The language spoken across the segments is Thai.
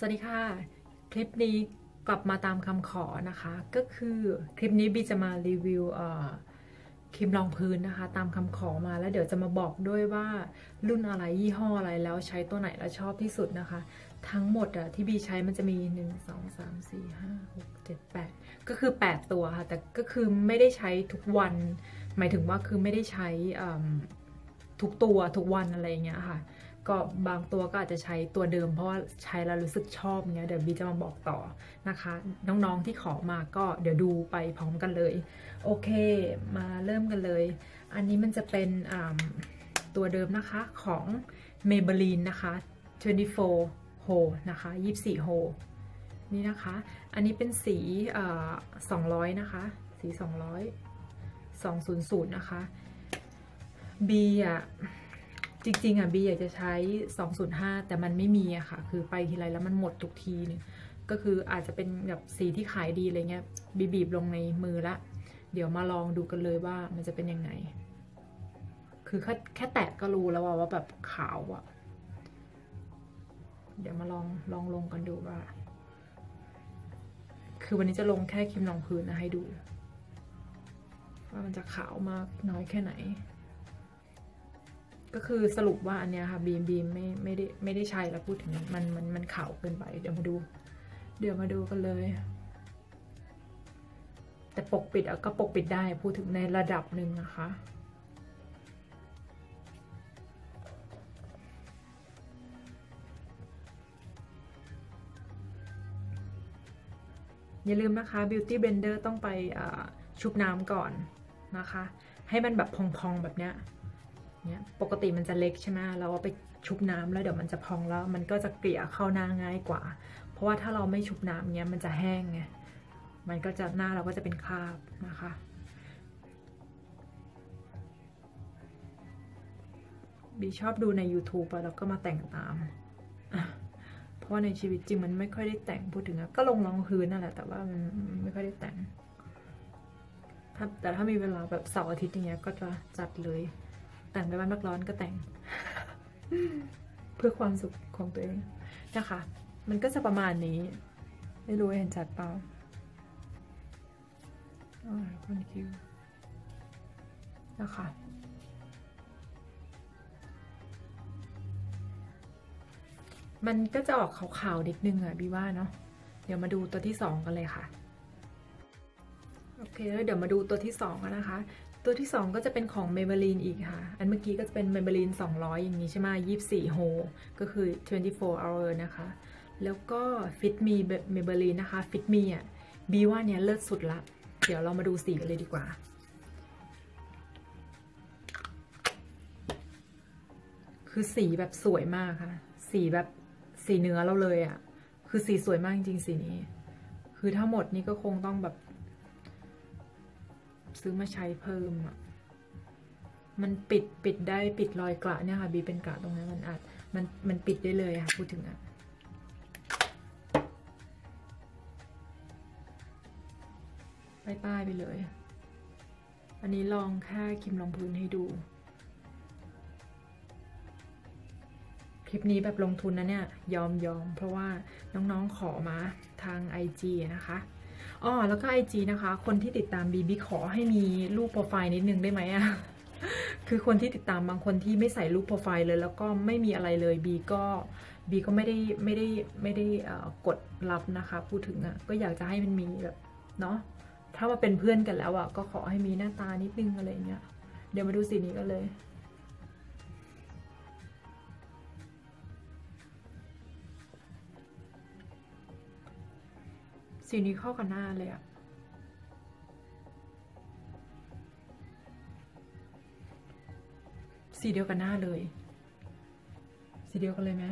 สวัสดีค่ะ คลิปนี้กลับมาตามคำขอนะคะ ก็คือคลิปนี้บีจะมารีวิวครีมรองพื้นนะคะ ตามคำขอมาแล้วเดี๋ยวจะมาบอกด้วยว่ารุ่นอะไรยี่ห้ออะไรแล้วใช้ตัวไหนแล้วชอบที่สุดนะคะ ทั้งหมดอะที่บีใช้มันจะมี 1 2 3 4 5 6 7 8 ก็คือ 8 ตัวค่ะ แต่ก็คือไม่ได้ใช้ทุกวัน หมายถึงว่าคือไม่ได้ใช้ทุกตัวทุกวันอะไรอย่างเงี้ยค่ะ ก็บางตัวก็อาจจะใช้ตัวเดิมเพราะว่าใช้แล้วรู้สึกชอบเงี้ยเดี๋ยวบีจะมาบอกต่อนะคะ น้องๆที่ขอมาก็เดี๋ยวดูไปพร้อมกันเลย โอเค มาเริ่มกันเลย อันนี้มันจะเป็นตัวเดิมนะคะของ Maybelline นะคะ24 h o นะคะ24 h o นี่นะคะ อันนี้เป็นสี200 นะคะ สี 200 200 นะคะ B อะ จริงๆอะบีอยากจะใช้ 205 แต่มันไม่มีอะค่ะ คือไปทีไรแล้วมันหมดทุกทีเนึงก็คืออาจจะเป็นแบบสีที่ขายดีอะไรเงี้ยบีบีบลงในมือละ เดี๋ยวมาลองดูกันเลยว่ามันจะเป็นยังไง คือแค่แค่แตะก็รู้แล้วว่าว่าแบบขาวอะเดี๋ยวมาลองลองลงกันดูว่า คือวันนี้จะลงแค่ครีมรองพื้นนะให้ดู ว่ามันจะขาวมากน้อยแค่ไหน ก็คือสรุปว่าอันเนี้ยค่ะบีมบีมไม่ไม่ได้ไม่ได้ใช้แล้วพูดถึงมันมันมันขาวเกินไป เดี๋ยวมาดู เดี๋ยวมาดูกันเลย แต่ปกปิดก็ปกปิดได้พูดถึงในระดับหนึ่งนะคะอย่าลืมนะคะ Beauty Blender ต้องไปชุบน้ำก่อนนะคะ ให้มันแบบพองๆแบบเนี้ย เนี่ยปกติมันจะเล็กใช่ไหมเราเอาไปชุบน้ำแล้วเดี๋ยวมันจะพองแล้ว มันก็จะเกลี่ยเข้าหน้าง่ายกว่า เพราะว่าถ้าเราไม่ชุบน้ำเนี้ยมันจะแห้งไงมันก็จะหน้าเราก็จะเป็นคราบนะคะบีชอบดูใน YouTube แล้วก็มาแต่งตาม เพราะว่าในชีวิตจริงมันไม่ค่อยได้แต่งพูดถึงก็ลงรองพื้นนั่นแหละแต่ว่ามันไม่ค่อยได้แต่งแต่ถ้ามีเวลาแบบเสาร์อาทิตย์อย่างเงี้ยก็จะจัดเลย แต่งไปบ้านพักร้อนก็แต่ง เพื่อความสุขของตัวเองนะคะ มันก็จะประมาณนี้ ไม่รู้เห็นจัดเปล่าอ๋อคนคิวนะคะมันก็จะออกขาวๆนิดนึงอะบีว่าเนาะ เดี๋ยวมาดูตัวที่สองกันเลยค่ะ โอเคแล้วเดี๋ยวมาดูตัวที่สองกันนะคะ ตัวที่ 2 ก็จะเป็นของ Maybelline อีกค่ะ อันเมื่อกี้ก็จะเป็น Maybelline 200 อย่างนี้ใช่ไหม24 h o ก็คือ 24 hour นะคะ แล้วก็ Fit Me Maybelline นะคะ Fit Me อะบีว่าเนี้ยเลิศสุดละ เดี๋ยวเรามาดูสีกันเลยดีกว่า คือสีแบบสวยมากค่ะ สีแบบสีเนื้อเราเลยอะ คือสีสวยมากจริงๆสีนี้ คือถ้าหมดนี่ก็คงต้องแบบ ซื้อมาใช้เพิ่มอะมันปิดปิดได้ปิดรอยกระเนี่ยค่ะบีเป็นกระตรงนั้นมันอาจมันมันปิดได้เลยค่ะพูดถึงอะป้ายป้ายไปเลย อันนี้ลองค่าคิมลองพื้นให้ดู คลิปนี้แบบลงทุนนะเนี่ย ยอมยอมเพราะว่าน้องๆขอมาทาง IG นะคะ อ๋อแล้วก็ไอจีนะคะ คนที่ติดตามบีบีขอให้มีรูปโปรไฟล์นิดนึงได้ไหมอะคือคนที่ติดตามบางคนที่ไม่ใส่รูปโปรไฟล์เลย แล้วก็ไม่มีอะไรเลยบีก็บีก็ไม่ได้ไม่ได้ไม่ได้กดรับนะคะ พูดถึงอะก็อยากจะให้มันมีแบบเนาะถ้ามาเป็นเพื่อนกันแล้วอะก็ขอให้มีหน้าตานิดนึงอะไรเงี้ยเดี๋ยวมาดูสีนี้กันเลย สีนี้เข้ากับหน้าเลยอะสีเดียวกันหน้าเลย สีเดียวกันเลยไหม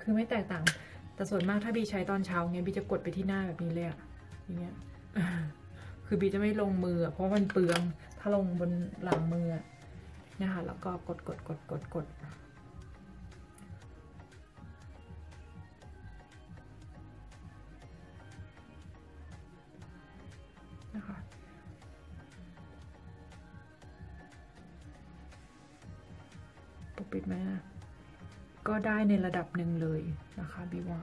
คือไม่แตกต่าง แต่ส่วนมากถ้าบีใช้ตอนเช้าเงี้ยบีจะกดไปที่หน้าแบบนี้เลยอะอย่างเงี้ย คือบีจะไม่ลงมือ เพราะมันเปลือง ถ้าลงบนหลังมือนะคะแล้วก็กดกดกดกดกดนะ ก็ได้ในระดับหนึ่งเลยนะคะบีว่า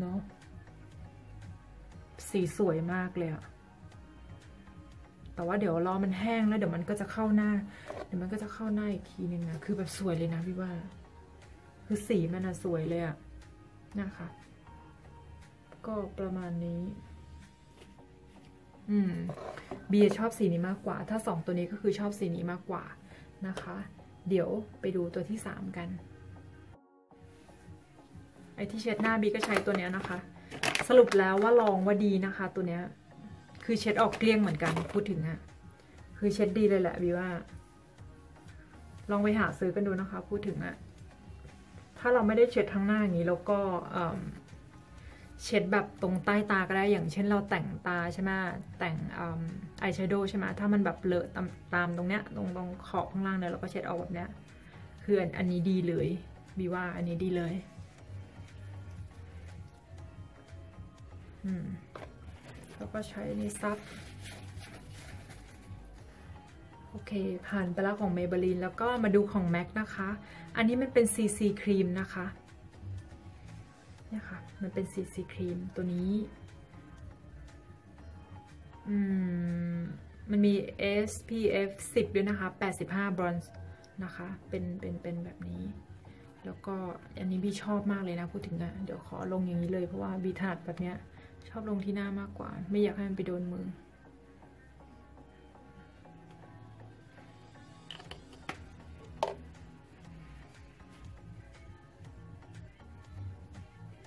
เนาะสีสวยมากเลยอะแต่ว่าเดี๋ยวรอมันแห้งแล้วเดี๋ยวมันก็จะเข้าหน้า เดี๋ยวมันก็จะเข้าหน้าอีกทีนึงนะ คือแบบสวยเลยนะพี่ว่า คือสีมันอะสวยเลยอะนะคะ ก็ประมาณนี้ อืม เบียชอบสีนี้มากกว่า ถ้าสองตัวนี้ก็คือชอบสีนี้มากกว่านะคะ เดี๋ยวไปดูตัวที่สามกัน ไอที่เช็ดหน้าบีก็ใช้ตัวเนี้ยนะคะ สรุปแล้วว่าลองว่าดีนะคะ ตัวเนี้ย คือเช็ดออกเกลี้ยงเหมือนกันพูดถึงอะคือเช็ดดีเลยแหละบีว่า ลองไปหาซื้อกันดูนะคะ พูดถึงอะถ้าเราไม่ได้เช็ดทั้งหน้าอย่างนี้แล้วก็เช็ดแบบตรงใต้ตาก็ได้ อย่างเช่นเราแต่งตาใช่ไหมแต่งอายแชโดว์ใช่ไหมถ้ามันแบบเลอะตามตามตรงเนี้ย ตรงตรงขอบข้างล่างเนี่ยเราก็เช็ดออกแบบเนี้ย คืออันนี้ดีเลยบีว่าอันนี้ดีเลย แล้วก็ใช้นี่ซับ โอเค ผ่านไปแล้วของ Maybelline แล้วก็มาดูของ MAC นะคะ อันนี้มันเป็น CC ครีมนะคะเนี่ยค่ะ มันเป็น CC ครีมตัวนี้ อืม มันมี SPF 10 ด้วยนะคะ 85 bronze นะคะ เป็น เป็น เป็นแบบนี้แล้วก็อันนี้บีชอบมากเลยนะพูดถึงอะเดี๋ยวขอลงอย่างนี้เลยเพราะว่าบีถนัดแบบเนี้ย ชอบลงที่หน้ามากกว่า ไม่อยากให้มันไปโดนมือ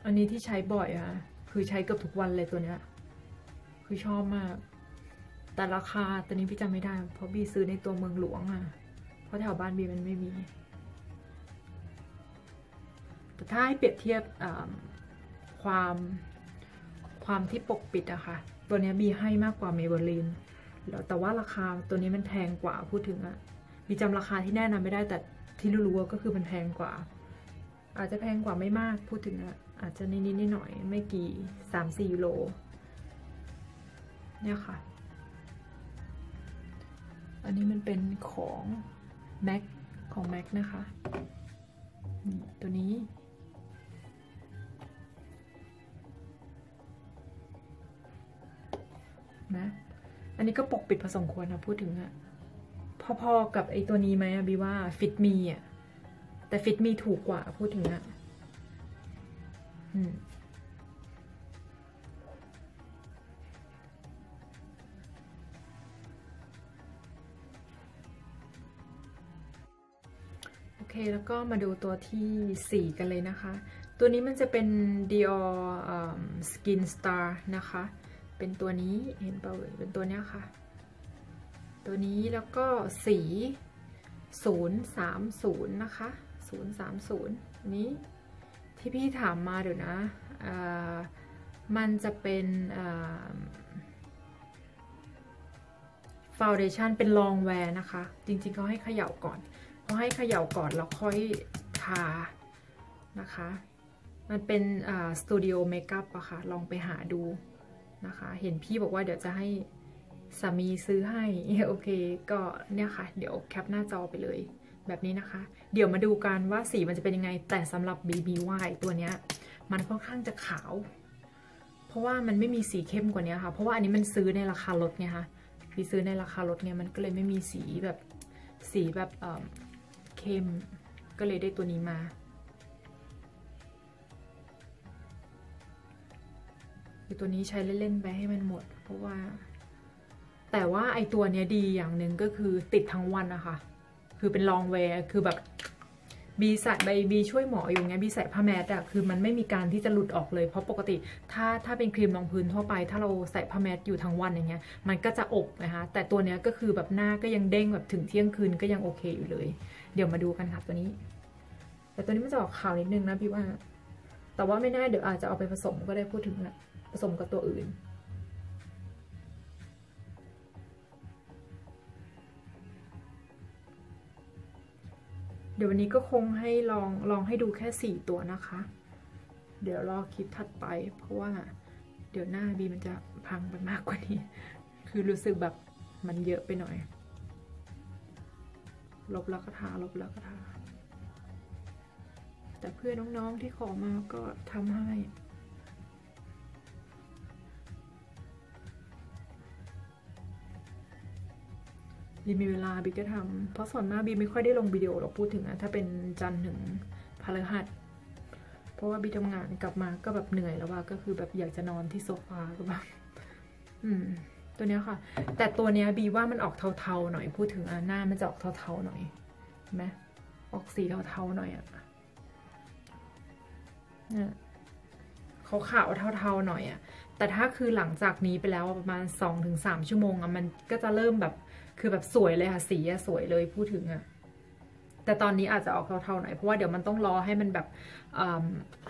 อันนี้ที่ใช้บ่อยอะคือใช้เกือบทุกวันเลยตัวเนี้ย คือชอบมาก แต่ราคาตัวนี้พี่จำไม่ได้ เพราะบีซื้อในตัวเมืองหลวงอะเพราะแถวบ้านบีมันไม่มี แต่ถ้าให้เปรียบเทียบความ ความที่ปกปิดอะค่ะ ตัวนี้บีให้มากกว่าเมเบลีนแล้วแต่ว่าราคาตัวนี้มันแพงกว่าพูดถึงอะบีจำราคาที่แน่นอนไม่ได้แต่ที่รู้ๆก็คือมันแพงกว่า อาจจะแพงกว่าไม่มากพูดถึงอะอาจจะนิดๆหน่อยๆไม่กี่สามสี่โลเนี่ยค่ะ อันนี้มันเป็นของ MAC ของ MAC นะคะ ตัวนี้ นะ อันนี้ก็ปกปิดพอสมควรนะพูดถึงอะพอๆกับไอตัวนี้ไหมอะบีว่าฟิตมีอะแต่ฟิตมีถูกกว่าพูดถึงอะโอเค แล้วก็มาดูตัวที่ 4 กันเลยนะคะ ตัวนี้มันจะเป็น Dior Skin Star นะคะ เป็นตัวนี้เห็นเปล่าเป็นตัวนี้ค่ะ ตัวนี้แล้วก็สี 030 นะคะ 030 นี้ที่พี่ถามมาเดี๋ยวนะมันจะเป็นฟาวเดชันเป็นลองแวร์นะคะ จริงๆเขาให้เขย่าก่อนเขาให้เขย่าก่อนแล้วค่อยทานะคะ มันเป็นสตูดิโอเมคอัพอะคะ่ะ ลองไปหาดู นะคะ เห็นพี่บอกว่าเดี๋ยวจะให้สามีซื้อให้ โอเค ก็เนี่ยค่ะ เดี๋ยวแคปหน้าจอไปเลย แบบนี้นะคะ เดี๋ยวมาดูกันว่าสีมันจะเป็นยังไง แต่สำหรับ BBY ตัวเนี้ย มันค่อนข้างจะขาว เพราะว่ามันไม่มีสีเข้มกว่านี้ค่ะ เพราะว่าอันนี้มันซื้อในราคาลดไงคะพี่ซื้อในราคาลดเนี่ยมันก็เลยไม่มีสีแบบสีแบบเเข้ม ก็เลยได้ตัวนี้มา คือตัวนี้ใช้เล่นๆไปให้มันหมด เพราะว่า แต่ว่าไอตัวเนี้ยดีอย่างหนึ่งก็คือติดทั้งวันนะคะ คือเป็นลองเวร์คือแบบบีใส่ใบบีช่วยหมออยู่ไงบีใส่ผ้าแมสอะคือมันไม่มีการที่จะหลุดออกเลยเพราะปกติ ถ้าถ้าเป็นครีมรองพื้นทั่วไป ถ้าเราใส่ผ้าแมสอยู่ทั้งวันอย่างเงี้ย มันก็จะอบนะคะแต่ตัวเนี้ยก็คือแบบหน้าก็ยังเด้งแบบถึงเที่ยงคืนก็ยังโอเคอยู่เลย เดี๋ยวมาดูกันค่ะตัวนี้ แต่ตัวนี้มันจะออกขาวนิดนึงนะพี่ว่า แต่ว่าไม่แน่เดี๋ยวอาจจะเอาไปผสมก็ได้พูดถึงนะ ผสมกับตัวอื่น เดี๋ยววันนี้ก็คงให้ลองลองให้ดูแค่ 4 ตัวนะคะ เดี๋ยวรอคลิปถัดไป เพราะว่าเดี๋ยวหน้าบีมันจะพังไปมากกว่านี้ คือรู้สึกแบบมันเยอะไปหน่อย ลบแล้วก็ทาลบแล้วก็ทาแต่เพื่อนน้องๆที่ขอมาก็ทำให้ บีมีเวลาบีก็ทำเพราะส่วนมากบีไม่ค่อยได้ลงวิดีโอหรอกพูดถึงอะถ้าเป็นจันทร์ถึงพฤหัส เพราะว่าบีทำงานกลับมาก็แบบเหนื่อยแล้วว่าก็คือแบบอยากจะนอนที่โซฟาก็แบบอืม ตัวเนี้ยค่ะ แต่ตัวเนี้ยบีว่ามันออกเทาๆหน่อยพูดถึงอะหน้ามันจะออกเทาๆหน่อยเห็นไหมออกสีเทาๆหน่อยอะเนี่ยขาวๆเทาๆหน่อยอะแต่ถ้าคือหลังจากนี้ไปแล้วประมาณสองถึงสามชั่วโมงอะมันก็จะเริ่มแบบ คือแบบสวยเลยค่ะ สีสวยเลยพูดถึงอะแต่ตอนนี้อาจจะออกเทาๆหน่อยเพราะว่าเดี๋ยวมันต้องรอให้มันแบบ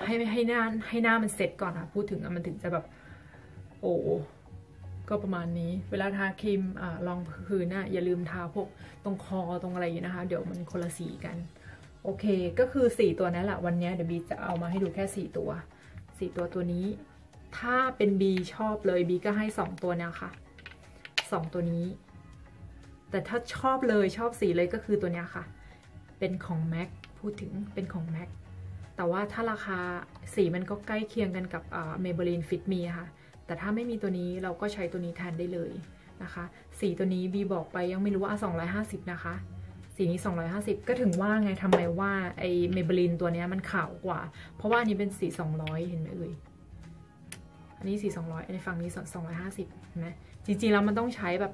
ให้ให้หน้าให้หน้ามันเซ็ตก่อนค่ะพูดถึงอะมันถึงจะแบบ โอ้ก็ประมาณนี้ เวลาทาครีมอรองพื้นน่ะอย่าลืมทาพวกตรงคอตรงอะไรอย่นะคะ เดี๋ยวมันคนละสีกัน โอเค ก็คือสี่ตัวนั้นแหละวันนี้เดี๋ยวบีจะเอามาให้ดูแค่สี่ตัวสี่ตัวตัวนี้ ถ้าเป็นบีชอบเลยบีก็ให้สองตัวเนี้ยค่ะสองตัวนี้ แต่ถ้าชอบเลยชอบสีเลยก็คือตัวเนี้ยค่ะ เป็นของ MAC พูดถึงเป็นของ MAC แต่ว่าถ้าราคาสีมันก็ใกล้เคียงกันกับเมเบลีนฟิตมีค่ะ แต่ถ้าไม่มีตัวนี้เราก็ใช้ตัวนี้แทนได้เลยนะคะ สีตัวนี้บีบอกไปยังไม่รู้ว่า 250 นะคะ สีนี้ 250 ก็ถึงว่าไงทำไมว่าไอเมเบลีนตัวนี้มันขาวกว่า เพราะว่าอันนี้เป็นสี 200 เห็นไหมเอ่ยอันนี้สี200อันนี้ฝั่งนี้ 250เห็นไหมจริงๆแล้วมันต้องใช้แบบ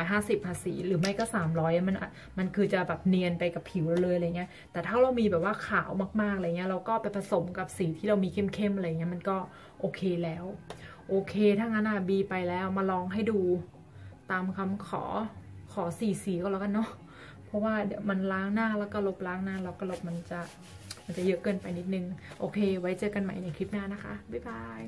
250 ภาษี หรือไม่ก็ 300 มันมันคือจะแบบเนียนไปกับผิวเราเลยอะไรเงี้ย แต่ถ้าเรามีแบบว่าขาวมากๆอะไรเงี้ยเราก็ไปผสมกับสีที่เรามีเข้มๆอะไรเงี้ยมันก็โอเคแล้ว โอเคถ้างั้นอะบีไปแล้วมาลองให้ดูตามคำขอขอสีสีก็แล้วกันเนาะเพราะว่าเดี๋ยวมันล้างหน้าแล้วก็ลบล้างหน้าแล้วก็ลบมันจะมันจะเยอะเกินไปนิดนึง โอเค ไว้เจอกันใหม่ในคลิปหน้านะคะ บ๊ายบาย